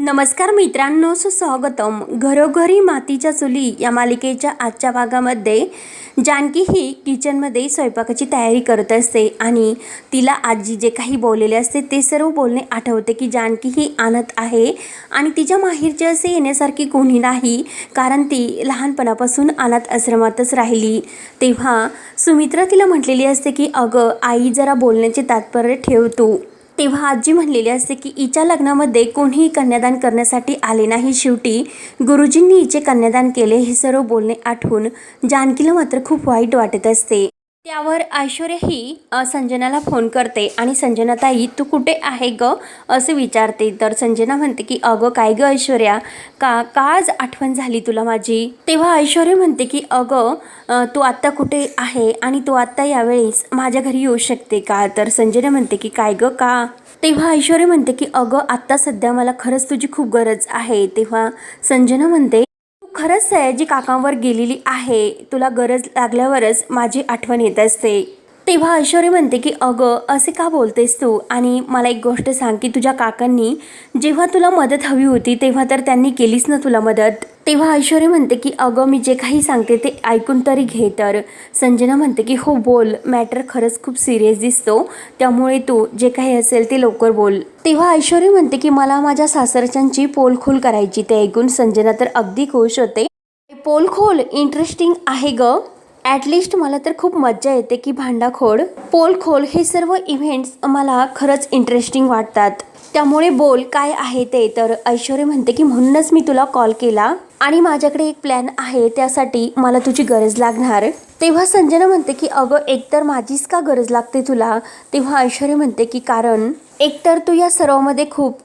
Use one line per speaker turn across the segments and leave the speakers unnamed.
नमस्कार मित्रांनो सुस्वागतम. घरोघरी मातीच्या चुली या मालिकेच्या आजच्या भागामध्ये जानकी ही किचनमध्ये स्वयंपाकाची तयारी करत असते आणि तिला आजी जे काही बोललेले असते ते सर्व बोलणे आठवते की जानकी ही आणत आहे आणि तिच्या माहेरचे असे येण्यासारखी कोणी नाही कारण ती लहानपणापासून अनाथ आश्रमातच राहिली. तेव्हा सुमित्रा तिला म्हटलेली असते की अगं आई जरा बोलण्याचे तात्पर्य ठेव तू. तेव्हा आजी म्हणलेली असते की हिच्या लग्नामध्ये कोणीही कन्यादान करण्यासाठी आले नाही. शेवटी गुरुजींनी हिचे कन्यादान केले. हे सर्व बोलणे आठवून जानकीला मात्र खूप वाईट वाटत असते. त्यावर ऐश्वर्या ही संजनाला फोन करते आणि संजना ताई तू कुठे आहे ग? असं विचारते. तर संजना म्हणते की अगं काय ग ऐश्वर्या? का काज आठवण झाली तुला माझी? तेव्हा ऐश्वर्या म्हणते की अगं तू आत्ता कुठे आहे आणि तू आत्ता यावेळेस माझ्या घरी येऊ शकते का? तर संजना म्हणते की काय ग का? तेव्हा ऐश्वर्या म्हणते की अगं आत्ता सध्या मला खरंच तुझी खूप गरज आहे. तेव्हा संजना म्हणते तू खरंच सयाजी काकांवर गेलेली आहे. तुला गरज लागल्यावरच माझी आठवण येत असते. तेव्हा ऐश्वर्य म्हणते की अगं असे का बोलतेस तू? आणि मला एक गोष्ट सांग की तुझ्या काकांनी जेव्हा तुला मदत हवी होती तेव्हा तर त्यांनी केलीच ना तुला मदत. तेव्हा ऐश्वर्य म्हणते की अगं मी जे काही सांगते ते ऐकून तरी घे तर. संजना म्हणते की हो बोल. मॅटर खरंच खूप सिरियस दिसतो. त्यामुळे तू जे काही असेल ते लवकर बोल. तेव्हा ऐश्वर्य म्हणते की मला माझ्या सासरच्यांची पोलखोल करायची ते ऐकून संजना तर अगदी खुश होते. पोलखोल? इंटरेस्टिंग आहे ग. ॲटलिस्ट मला तर खूप मज्जा येते की भांडाखोड पोलखोल हे सर्व इव्हेंट्स मला खरंच इंटरेस्टिंग वाटतात. त्यामुळे बोल काय आहे ते तर ऐश्वर्य म्हणते की म्हणूनच मी तुला कॉल केला आणि माझ्याकडे एक प्लॅन आहे त्यासाठी मला तुझी गरज लागणार. तेव्हा संजना म्हणते की अगं एकतर माझीच का गरज लागते तुला? तेव्हा ऐश्वर्य म्हणते की कारण एकतर तू या सर्वामध्ये खूप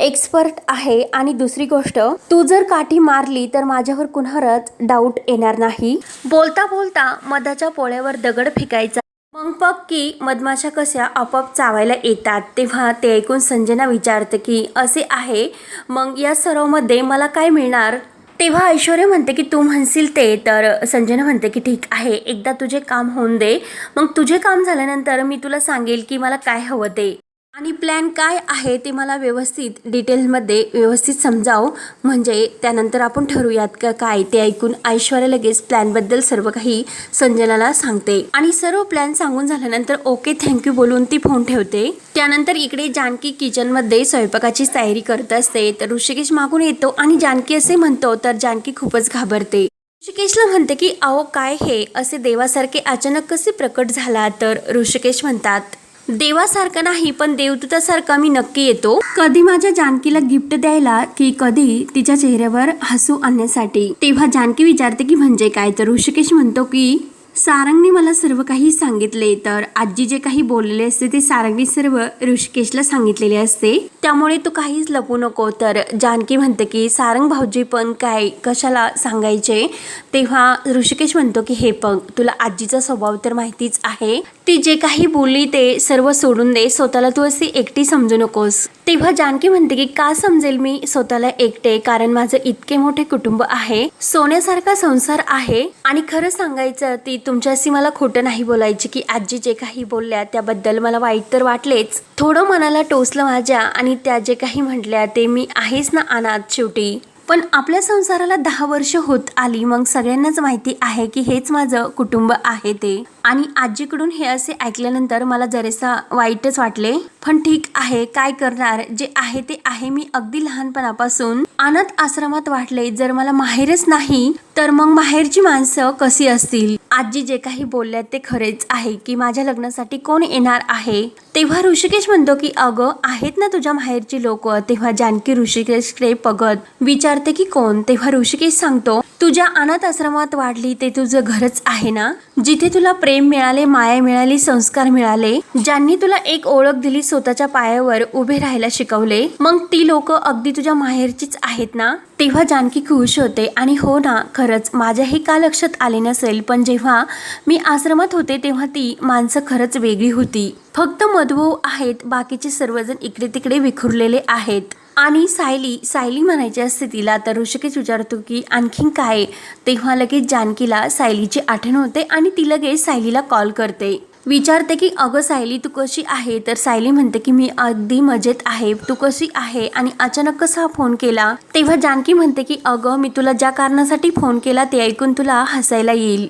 एक्सपर्ट आहे. आणि दुसरी गोष्ट तू जर काठी मारली तर माझ्यावर कुणावरच डाऊट येणार नाही. बोलता बोलता मधाच्या पोळ्यावर दगड फेकायचा. मग पक्की मधमाशा कशा आपोआप चावायला येतात. तेव्हा ते ऐकून संजना विचारते की असे आहे? मग या सर्वमध्ये मला काय मिळणार? तेव्हा ऐश्वर्या म्हणते की तू म्हणशील ते. तर संजना म्हणते की ठीक आहे. एकदा तुझे काम होऊन दे. मग तुझे काम झाल्यानंतर मी तुला सांगेल की मला काय हवं ते. आणि प्लॅन काय आहे ते मला व्यवस्थित डिटेलमध्ये व्यवस्थित समजाव. म्हणजे त्यानंतर आपण ठरवूयात का काय ते ऐकून ऐश्वर्या लगेच प्लॅनबद्दल सर्व काही संजनाला सांगते. आणि सर्व प्लॅन सांगून झाल्यानंतर ओके थँक्यू बोलून ती फोन ठेवते. त्यानंतर इकडे जानकी किचनमध्ये स्वयंपाकाची तयारी करत असते. तर ऋषिकेश मागून येतो आणि जानकी असे म्हणतो तर जानकी खूपच घाबरते. ऋषिकेशला म्हणते की अहो काय हे? असे देवासारखे अचानक कसे प्रकट झाला तर ऋषिकेश म्हणतात देवासारखं नाही पण देवदूतासारखा मी नक्की येतो. कधी माझ्या जानकीला गिफ्ट द्यायला की कधी तिच्या चेहऱ्यावर हसू आणण्यासाठी तेव्हा जानकी विचारते की म्हणजे काय? तर ऋषिकेश म्हणतो की सारंगने मला सर्व काही सांगितले तर आजी जे काही बोललेले असते ते सारंगने सर्व ऋषिकेशला सांगितलेले असते. त्यामुळे तू काहीच लपू नको. तर जानकी म्हणते की सारंग भाऊजी पण काय कशाला सांगायचे? तेव्हा ऋषिकेश म्हणतो की हे पग तुला आजीचा स्वभाव तर माहितीच आहे. ती जे काही बोलली ते सर्व सोडून दे. स्वतःला तू अशी एकटी समजू नकोस. तेव्हा जानकी म्हणते की का समजेल मी स्वतःला एकटे? कारण माझं इतके मोठे कुटुंब आहे सोन्यासारखा संसार आहे आणि खरं सांगायचं ती तुमच्याशी मला खोटं नाही बोलायची की आजी जे काही बोलल्या त्याबद्दल मला वाईट तर वाटलेच. थोडं मनाला टोचलं माझ्या आणि त्या जे काही म्हटल्या ते मी आहेच ना अनाथ शेवटी. पण आपल्या संसाराला दहा वर्ष होत आली मग सगळ्यांनाच माहिती आहे की हेच माझं कुटुंब आहे ते. आणि आजीकडून हे असे ऐकल्यानंतर मला जरेसा वाईटच वाटले. पण ठीक आहे काय करणार? जे आहे ते आहे. मी अगदी लहानपणापासून अनाथ आश्रमात वाटले जर मला माहेरच नाही तर मग माहेरची माणसं कशी असतील? आजी जे काही बोलल्यात ते खरेच आहे की माझ्या लग्नासाठी कोण येणार आहे? तेव्हा ऋषिकेश म्हणतो की अगं आहेत ना तुझ्या माहेरची लोक? तेव्हा जानकी ऋषिकेशकडे बघत विचारते की कोण? तेव्हा ऋषिकेश सांगतो तुझ्या अनाथ आश्रमात वाढली ते तुझं घरच आहे ना? जिथे तुला प्रेम मिळाले माया मिळाली संस्कार मिळाले ज्यांनी तुला एक ओळख दिली स्वतःच्या पायावर उभे राहायला शिकवले मग ती लोक अगदी तुझ्या माहेरचीच आहेत ना? तेव्हा जानकी खुश होते आणि हो ना खरंच माझ्याही का लक्षात आले नसेल? पण जेव्हा मी आश्रमात होते तेव्हा ती माणसं खरंच वेगळी होती. फक्त मधुभाऊ आहेत बाकीचे सर्वजण इकडे तिकडे विखुरलेले आहेत. आणि सायली सायली म्हणायची असते तिला तर ऋषिकेश विचारतो की आणखीन काय? तेव्हा लगेच जानकीला सायलीची आठवण होते आणि ती लगेच सायलीला कॉल करते. विचारते की अगं सायली तू कशी आहे? तर सायली म्हणते की मी अगदी मजेत आहे. तू कशी आहे? आणि अचानक कसा फोन केला? तेव्हा जानकी म्हणते की अगं मी तुला ज्या कारणासाठी फोन केला ते ऐकून तुला हसायला येईल.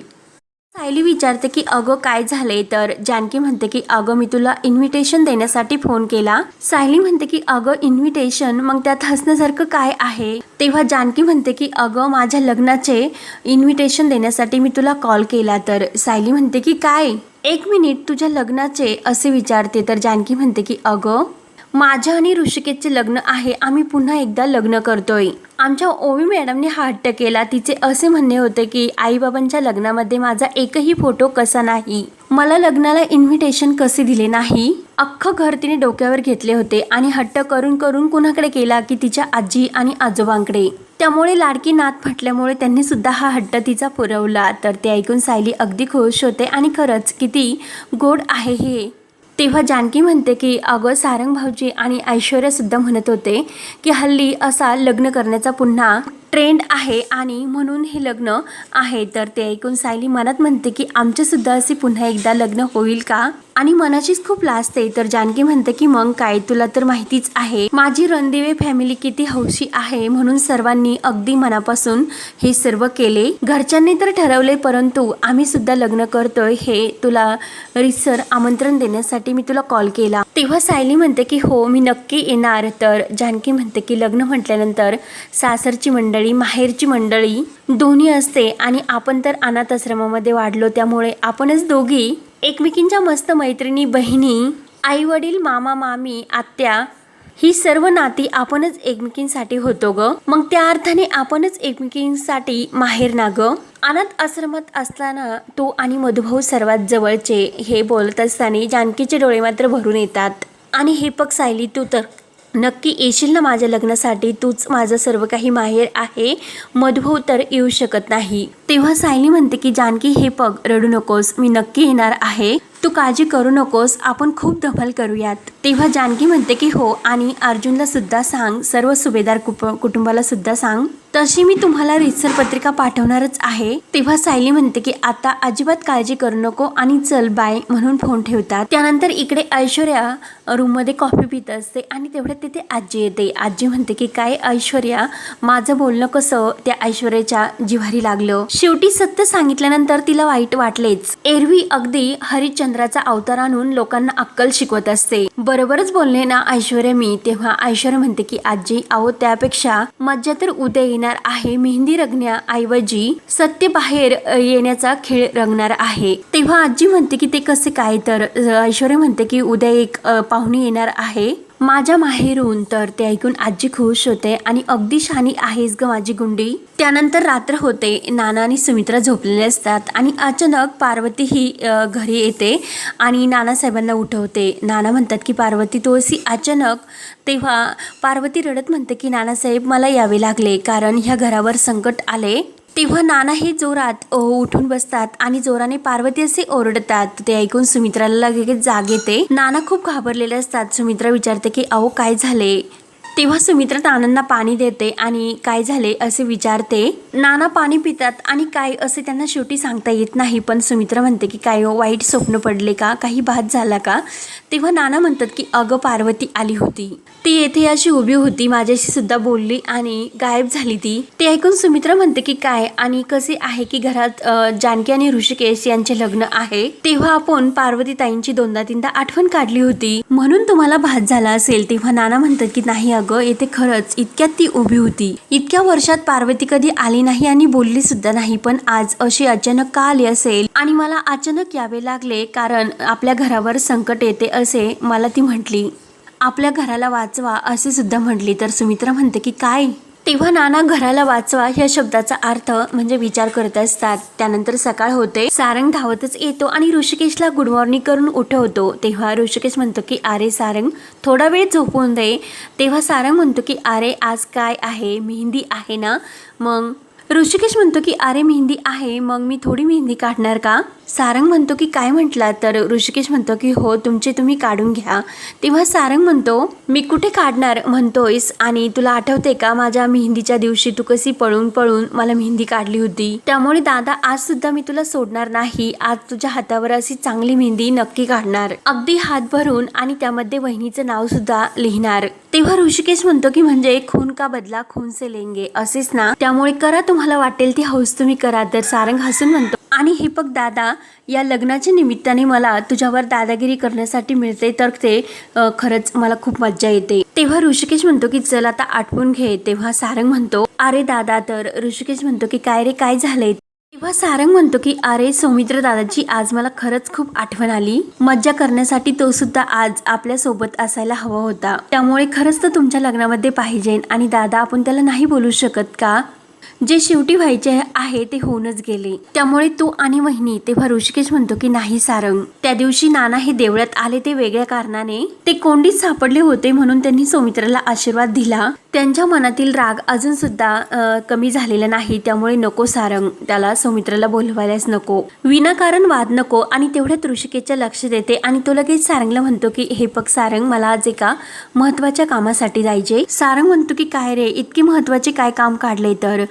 सायली विचारते की अगं काय झाले तर जानकी म्हणते की अगं मी तुला इन्व्हिटेशन देण्यासाठी फोन केला. सायली म्हणते की अगं इन्व्हिटेशन मग त्यात हसण्यासारखं काय आहे? तेव्हा जानकी म्हणते की अगं माझ्या लग्नाचे इन्व्हिटेशन देण्यासाठी मी तुला कॉल केला. तर सायली म्हणते की काय? एक मिनिट तुझ्या लग्नाचे असे विचारते. तर जानकी म्हणते की अगं माझ्या आणि ऋषिकेशचे लग्न आहे. आम्ही पुन्हा एकदा लग्न करतोय. आमच्या ओवी मॅडमने हा हट्ट केला. तिचे असे म्हणणे होते की आईबाबांच्या लग्नामध्ये माझा एकही फोटो कसा नाही? मला लग्नाला इन्व्हिटेशन कसे दिले नाही? अख्खं घर तिने डोक्यावर घेतले होते आणि हट्ट करून करून कुणाकडे केला की तिच्या आजी आणि आजोबांकडे? त्यामुळे लाडकी नात फाटल्यामुळे त्यांनी सुद्धा हा हट्ट तिचा पुरवला. तर ते ऐकून सायली अगदी खुश होते आणि खरंच किती गोड आहे हे. तेव्हा जानकी म्हणते की अगं सारंग भाऊजी आणि ऐश्वर्यसुद्धा म्हणत होते की हल्ली असा लग्न करण्याचा पुन्हा ट्रेंड आहे आणि म्हणून हे लग्न आहे. तर ते ऐकून सायली मनात म्हणते की आमच्यासुद्धा असे पुन्हा एकदा लग्न होईल का? आणि मनाचीच खूप लाजते तर जानकी म्हणते की मग काय? तुला तर माहितीच आहे. माझी रणदिवे फॅमिली किती हौशी आहे म्हणून सर्वांनी अगदी मनापासून हे सर्व केले. घरच्यांनी तर ठरवले परंतु आम्ही सुद्धा लग्न करतोय. हे तुला रिसर आमंत्रण देण्यासाठी मी तुला कॉल केला. तेव्हा सायली म्हणते की हो मी नक्की येणार. तर जानकी म्हणते की लग्न म्हटल्यानंतर सासरची मंडळी माहेरची मंडळी दोन्ही असते आणि आपण तर अनाथ आश्रमामध्ये वाढलो त्यामुळे आपणच दोघी एकमेकींच्या मस्त मैत्रिणी बहिणी आई वडील मामा मामी आत्या ही सर्व नाती आपणच एकमेकींसाठी होतो ग. मग त्या अर्थाने आपणच एकमेकींसाठी माहेर ना ग. अनाथ आश्रमात असताना तो आणि मधुभाऊ सर्वात जवळचे हे बोलत असताना जानकीचे डोळे मात्र भरून येतात. आणि हे पग सायली तू तर नक्की येशील ना माझ्या लग्नासाठी? तूच माझं सर्व काही माहेर आहे. मधुभाऊ तर येऊ शकत नाही. तेव्हा सायली म्हणते की जानकी हे पग रडू नकोस. मी नक्की येणार आहे. तू काळजी करू नकोस आपण खूप धमाल करूयात. तेव्हा जानकी म्हणते की हो आणि अर्जुनला सुद्धा सांग सर्व सुभेदार कुटुंबाला सुद्धा सांग. तशी मी तुम्हाला रितसर पत्रिका पाठवणारच आहे. तेव्हा सायली म्हणते की आता अजिबात काळजी करू नको आणि चल बाय म्हणून फोन ठेवतात. त्यानंतर इकडे ऐश्वर्या रूममध्ये कॉफी पित असते आणि तेवढ्यात तिथे आजी येते. आजी म्हणते की काय ऐश्वर्या माझं बोलणं कसं? त्या ऐश्वर्याच्या जिव्हारी लागलं. शेवटी सत्य सांगितल्यानंतर तिला वाईट वाटलेच. एरवी अगदी चंद्राचा अवतार आणून लोकांना अक्कल शिकवत असते. बरोबरच बोलले ना ऐश्वर्या मी तेव्हा ऐश्वर्या म्हणते की आजी आहो त्यापेक्षा मज्जा तर उद्या येणार आहे. मेहंदी रंगण्याऐवजी सत्य बाहेर येण्याचा खेळ रंगणार आहे. तेव्हा आजी म्हणते की ते कसे काय? तर अ, ऐश्वर्या म्हणते की उद्या एक पाहुणे येणार आहे. माझ्या माहेरून तर ते ऐकून आजी खुश होते आणि अगदी शानी आहेस ग माझी गुंडी. त्यानंतर रात्र होते. नाना आणि सुमित्रा झोपलेले असतात आणि अचानक पार्वती ही घरी येते आणि नानासाहेबांना उठवते. नाना म्हणतात की पार्वती तो अशी अचानक तेव्हा पार्वती रडत म्हणते की नानासाहेब मला यावे लागले कारण ह्या घरावर संकट आले तेव्हा नाना हे जोरात उठून बसतात आणि जोराने पार्वती असे ओरडतात. ते ऐकून सुमित्राला लगेच जाग येते नाना खूप घाबरलेले असतात. सुमित्रा विचारते की अहो काय झाले? तेव्हा सुमित्रा नानांना पाणी देते आणि काय झाले असे विचारते नाना पाणी पितात आणि काय असे त्यांना शेवटी सांगता येत नाही पण सुमित्रा म्हणते की काय हो, वाईट स्वप्न पडले का? काही भात झाला का? तेव्हा नाना म्हणतात की अगं पार्वती आली होती. ती येथे अशी उभी होती माझ्याशी सुद्धा बोलली आणि गायब झाली ती. ते ऐकून सुमित्रा म्हणते की काय आणि कसे आहे की घरात जानकी आणि ऋषिकेश यांचे लग्न आहे? तेव्हा आपण पार्वती ताईंची दोनदा तीनदा आठवण काढली होती. म्हणून तुम्हाला भात झाला असेल. तेव्हा नाना म्हणतात की नाही अगं येथे खरंच इतक्यात ती उभी होती. इतक्या वर्षात पार्वती कधी आली नाही आणि बोलली सुद्धा नाही पण आज अशी अचानक का आली असेल? आणि मला अचानक यावे लागले कारण आपल्या घरावर संकट येते असे मला ती म्हटली. आपल्या घराला वाचवा असे सुद्धा म्हटली. तर सुमित्रा म्हणते की काय? तेव्हा नाना घराला वाचवा या शब्दाचा अर्थ म्हणजे विचार करत असतात. त्यानंतर सकाळ होते. सारंग धावतच येतो आणि ऋषिकेशला गुड मॉर्निंग करून उठवतो. तेव्हा ऋषिकेश म्हणतो की अरे सारंग थोडा वेळ झोपून दे. तेव्हा सारंग म्हणतो की अरे आज काय आहे? मेहंदी आहे ना? मग ऋषिकेश म्हणतो की अरे मेहंदी आहे. मग मी थोडी मेहंदी काढणार का? सारंग म्हणतो की काय म्हटला तर ऋषिकेश म्हणतो की हो तुमचे तुम्ही काढून घ्या. तेव्हा सारंग म्हणतो मी कुठे काढणार? म्हणतोयस आणि तुला आठवते का माझ्या मेहंदीच्या दिवशी तू कशी पळून पळून मला मेहंदी काढली होती? त्यामुळे दादा आज सुद्धा मी तुला सोडणार नाही. आज तुझ्या हातावर अशी चांगली मेहंदी नक्की काढणार. अगदी हात भरून आणि त्यामध्ये वहिनीचं नाव सुद्धा लिहिणार. तेव्हा ऋषिकेश म्हणतो की म्हणजे खून का बदला? खून से लेंगे. असेच ना? त्यामुळे करा तुम्हाला वाटेल ती हौस तुम्ही करा. तर सारंग हसून म्हणतो आणि हे बघ दादा या लग्नाच्या निमित्ताने मला तुझ्यावर दादागिरी करण्यासाठी मिळते तर ते खरंच मला खूप मज्जा येते. तेव्हा ऋषिकेश म्हणतो की चल आता आठवून घे. तेव्हा सारंग म्हणतो अरे दादा तर ऋषिकेश म्हणतो की काय रे काय झालंय? तेव्हा सारंग म्हणतो की अरे सौमित्र दादाची आज मला खरंच खूप आठवण आली. मज्जा करण्यासाठी तो सुद्धा आज आपल्यासोबत असायला हवा होता. त्यामुळे खरंच तो तुमच्या लग्नामध्ये पाहिजे आणि दादा आपण त्याला नाही बोलू शकत का? जे शेवटी व्हायचे आहे ते होऊनच गेले. त्यामुळे तू आणि वहिनी तेव्हा ऋषिकेश म्हणतो की नाही सारंग. त्या दिवशी नाना हे देवळात आले ते वेगळ्या कारणाने. ते कोंडीत सापडले होते म्हणून त्यांनी सौमित्राला आशीर्वाद दिला. त्यांच्या मनातील राग अजूनसुद्धा कमी झालेला नाही. त्यामुळे नको सारंग. त्याला सौमित्राला बोलवायलाच नको. विनाकारण वाद नको आणि तेवढ्यात ऋषिकेशच्या लक्ष देते आणि तो लगेच सारंगला म्हणतो की हे बघ सारंग मला आज एका महत्त्वाच्या कामासाठी जायचे सारंग म्हणतो की काय रे? इतके महत्त्वाचे काय काम काढले तर?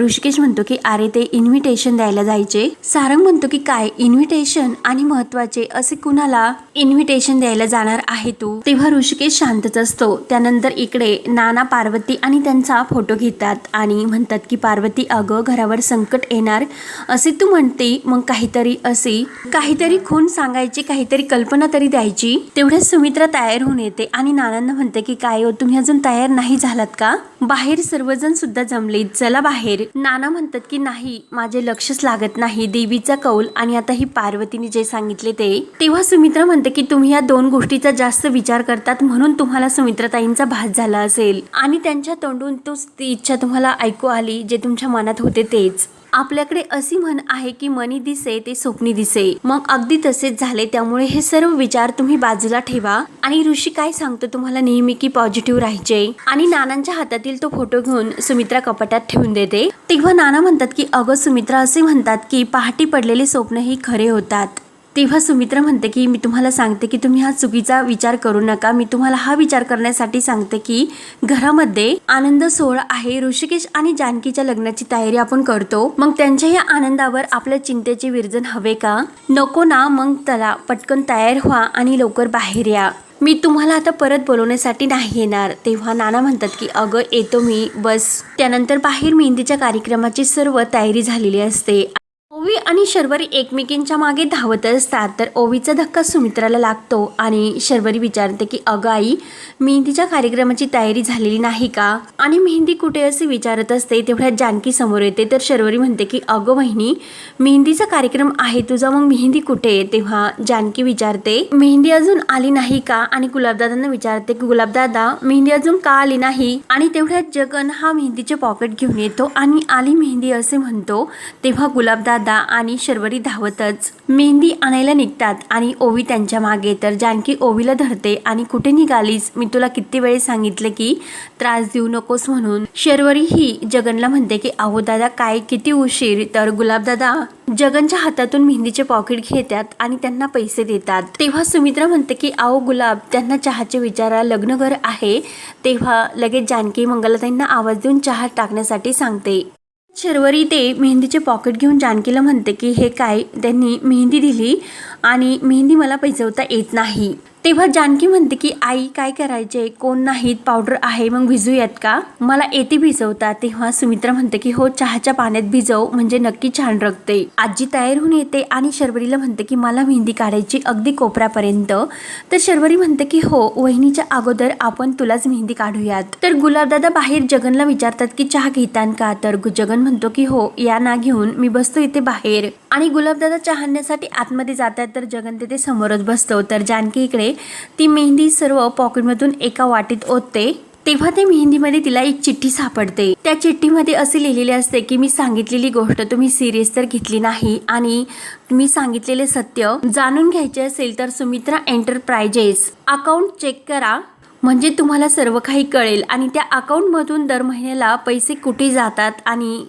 ऋषिकेश म्हणतो की अरे ते इन्व्हिटेशन द्यायला जायचे सारंग म्हणतो की काय? इन्व्हिटेशन आणि महत्त्वाचे? असे कुणाला इन्व्हिटेशन द्यायला जाणार आहे तू? तेव्हा ऋषिकेश शांतच असतो. त्यानंतर इकडे नाना पार्वती आणि त्यांचा फोटो घेतात आणि म्हणतात की पार्वती अगं घरावर संकट येणार. असे तू म्हणते मग काहीतरी असे काहीतरी खून सांगायची काहीतरी कल्पना तरी द्यायची. तेवढ्याच सुमित्रा तयार होऊन येते आणि नानांना म्हणते की काय हो तुम्ही अजून तयार नाही झालात का? बाहेर सर्वजण सुद्धा जमले. चला बाहेर. नाना म्हणतात की नाही माझे लक्षच लागत नाही. देवीचा कौल आणि आता ही पार्वतीने जे सांगितले ते. तेव्हा सुमित्रा म्हणते की तुम्ही या दोन गोष्टीचा जास्त विचार करतात म्हणून तुम्हाला सुमित्राताईंचा भास झाला असेल. आणि त्यांच्या तोंडून तोच ती इच्छा तुम्हाला ऐकू आली जे तुमच्या मनात होते तेच. आपल्याकडे अशी म्हण आहे की मनी दिसे ते स्वप्नी दिसे. मग अगदी तसेच झाले त्यामुळे हे सर्व विचार तुम्ही बाजूला ठेवा. आणि ऋषी काय सांगतो तुम्हाला नेहमी की पॉझिटिव्ह राहायचे? आणि नानांच्या हातातील तो फोटो घेऊन सुमित्रा कपाटात ठेवून देते. तेव्हा नाना म्हणतात की अगं सुमित्रा असे म्हणतात की पहाटी पडलेले स्वप्न ही खरे होतात. तेव्हा सुमित्रा म्हणते की मी तुम्हाला सांगते की तुम्ही हा चुकीचा विचार करू नका. मी तुम्हाला हा विचार करण्यासाठी सांगते की घरामध्ये आनंद सोहळा आहे. ऋषिकेश आणि जानकीच्या लग्नाची तयारी आपण करतो. मग त्यांच्या या आनंदावर आपल्या चिंतेचे विरजन हवे का? नको ना. मग त्याला पटकन तयार व्हा आणि लवकर बाहेर या. मी तुम्हाला आता परत बोलवण्यासाठी नाही येणार. तेव्हा नाना म्हणतात की अगं येतो मी. बस. त्यानंतर बाहेर मेहंदीच्या कार्यक्रमाची सर्व तयारी झालेली असते. ओवी आणि शर्वरी एकमेकींच्या मागे धावत असतात तर ओवीचा धक्का सुमित्राला लागतो आणि शर्वरी विचारते की अगं आई मेहंदीच्या कार्यक्रमाची तयारी झालेली नाही का? आणि मेहंदी कुठे असे विचारत असते तेवढ्यात जानकी समोर येते तर शर्वरी म्हणते की अगं बहिणी मेहंदीचा कार्यक्रम आहे तुझा मग मेहंदी कुठे आहे? तेव्हा जानकी विचारते मेहंदी अजून आली नाही का? आणि गुलाबदादांना विचारते की गुलाबदादा मेहंदी अजून का आली नाही? आणि तेवढ्यात जगन हा मेहंदीचे पॉकेट घेऊन येतो आणि आली मेहंदी असे म्हणतो तेव्हा गुलाबदादा आणि शर्वरी धावतच. मेहंदी आणायला निघतात आणि ओवी त्यांच्या मागे. तर जानकी ओवीला धरते आणि कुठे निघालीस? मी तुला किती वेळेस सांगितले की त्रास देऊ नकोस म्हणून. शर्वरी ही जगनला म्हणते की अहो दादा काय किती उशीर. तर गुलाबदादा जगनच्या हातातून मेहंदीचे पॉकेट घेतात आणि त्यांना पैसे देतात. तेव्हा सुमित्रा म्हणते की आओ गुलाब त्यांना चहाचे विचारा लग्न घर आहे. तेव्हा लगेच जानकी मंगलाताईंना आवाज देऊन चहा टाकण्यासाठी सांगते. शर्वरी ते मेहंदीचे पॉकेट घेऊन जानकीला म्हणते की हे काय? त्यांनी मेहंदी दिली आणि मेहंदी मला पैजवता येत नाही. तेव्हा जानकी म्हणते की आई काय करायचे कोण नाहीत? पावडर आहे मग भिजूयात का? मला येते भिजवता. तेव्हा सुमित्रा म्हणते की हो चहाच्या पाण्यात भिजव म्हणजे नक्की छान रगते. आजी तयार होऊन येते आणि शर्वरीला म्हणते की मला मेहंदी काढायची अगदी कोपऱ्यापर्यंत. तर शर्वरी म्हणते की हो वहिनीच्या अगोदर आपण तुलाच मेहंदी काढूयात. तर गुलाबदादा बाहेर जगनला विचारतात की चहा घेतान का? तर जगन म्हणतो की हो या ना घेऊन मी बसतो इथे बाहेर. आणि गुलाबदादा चहा आणण्यासाठी आतमध्ये जातात तर जगन तिथे समोरच बसतो. तर जानकी इकडे ती मेहंदी सर्व पॉकेटमधून एका वाटीत ओतते. तेव्हा ते मेहंदीमध्ये तिला एक चिठ्ठी सापडते. त्या चिठ्ठीमध्ये असे लिहिलेले असते की मी सांगितलेली गोष्ट तुम्ही सिरियस तर घेतली नाही आणि मी सांगितलेले सत्य जाणून घ्यायचे असेल तर सुमित्रा एंटरप्राइजेस अकाउंट चेक करा. म्हणजे तुम्हाला सर्व काही कळेल आणि त्या अकाउंटमधून दर महिन्याला पैसे कुठे जातात आणि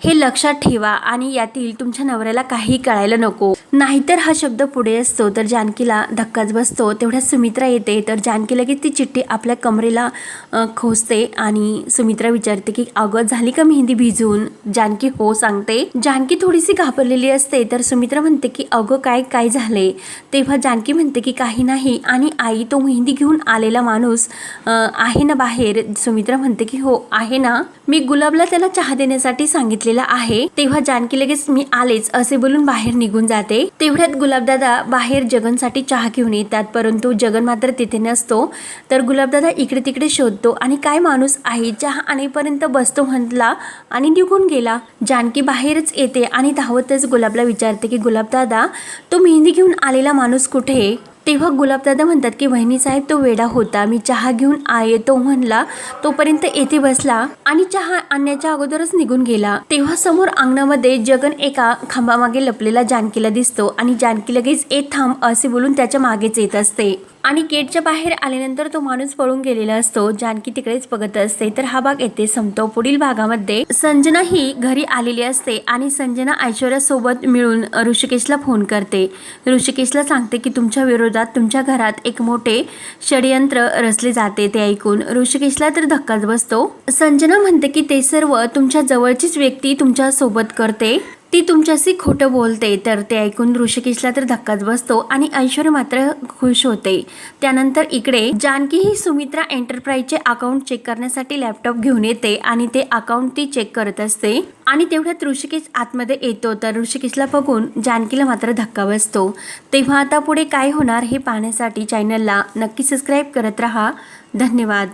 हे लक्षात ठेवा आणि यातील तुमच्या नवऱ्याला काही कळायला नको. नाहीतर हा शब्द पुढे असतो तर जानकीला धक्काच बसतो. तेवढ्या सुमित्रा येते तर जानकी लगेच ती चिठ्ठी आपल्या कमरेला खोसते खोचते आणि सुमित्रा विचारते की अगं झाली का मेहंदी भिजून? जानकी हो सांगते. जानकी थोडीशी घाबरलेली असते तर सुमित्रा म्हणते की अगं काय काय झाले? तेव्हा जानकी म्हणते की काही नाही आणि आई तो मेहंदी घेऊन आलेला माणूस आहे ना बाहेर? सुमित्रा म्हणते की हो आहे ना. मी गुलाबला त्याला चहा देण्यासाठी सांगितलं घेतलेला आहे. तेव्हा जानकी लगेच मी आलेच असे बोलून बाहेर निघून जाते. तेवढ्यात गुलाबदादा बाहेर जगनसाठी चहा घेऊन येतात. परंतु जगन मात्र तिथे नसतो. तर गुलाबदादा इकडे तिकडे शोधतो आणि काय माणूस आहे? चहा आणेपर्यंत बसतो म्हटला आणि निघून गेला. जानकी बाहेरच येते आणि धावतच गुलाबला विचारते की गुलाबदादा तो मेहंदी घेऊन आलेला माणूस कुठे? तेव्हा गुलाबदादा म्हणतात की वहिनी साहेब तो वेडा होता. मी चहा घेऊन आये तो म्हणला. तोपर्यंत येथे बसला आणि चहा आणण्याच्या अगोदरच निघून गेला. तेव्हा समोर अंगणामध्ये जगन एका खांबामागे लपलेला जानकीला दिसतो आणि जानकी लगेच ए थांब असे बोलून त्याच्या मागेच येत असते. आणि गेटच्या बाहेर आल्यानंतर तो माणूस पळून गेलेला असतो. जानकी तिकडेच बघत असते. तर हा भाग येथे संपतो. पुढील भागामध्ये संजना ही घरी आलेली असते आणि संजना ऐश्वर्या सोबत मिळून ऋषिकेशला फोन करते. ऋषिकेशला सांगते की तुमच्या विरोधात तुमच्या घरात एक मोठे षडयंत्र रचले जाते ते ऐकून. ऋषिकेशला तर धक्काच बसतो. संजना म्हणते की ते सर्व तुमच्या जवळचीच व्यक्ती तुमच्यासोबत करते. ती तुमच्याशी खोटं बोलते. तर ते ऐकून ऋषिकेशला तर धक्काच बसतो आणि ऐश्वर्या मात्र खुश होते. त्यानंतर इकडे जानकी ही सुमित्रा एंटरप्राइजचे अकाउंट चेक करण्यासाठी लॅपटॉप घेऊन येते आणि ते अकाउंट ती चेक करत असते. आणि तेवढ्यात ऋषिकेश आतमध्ये येतो. तर ऋषिकेशला बघून जानकीला मात्र धक्का बसतो. तेव्हा आता पुढे काय होणार हे पाहण्यासाठी चॅनलला नक्की सबस्क्राईब करत राहा. धन्यवाद.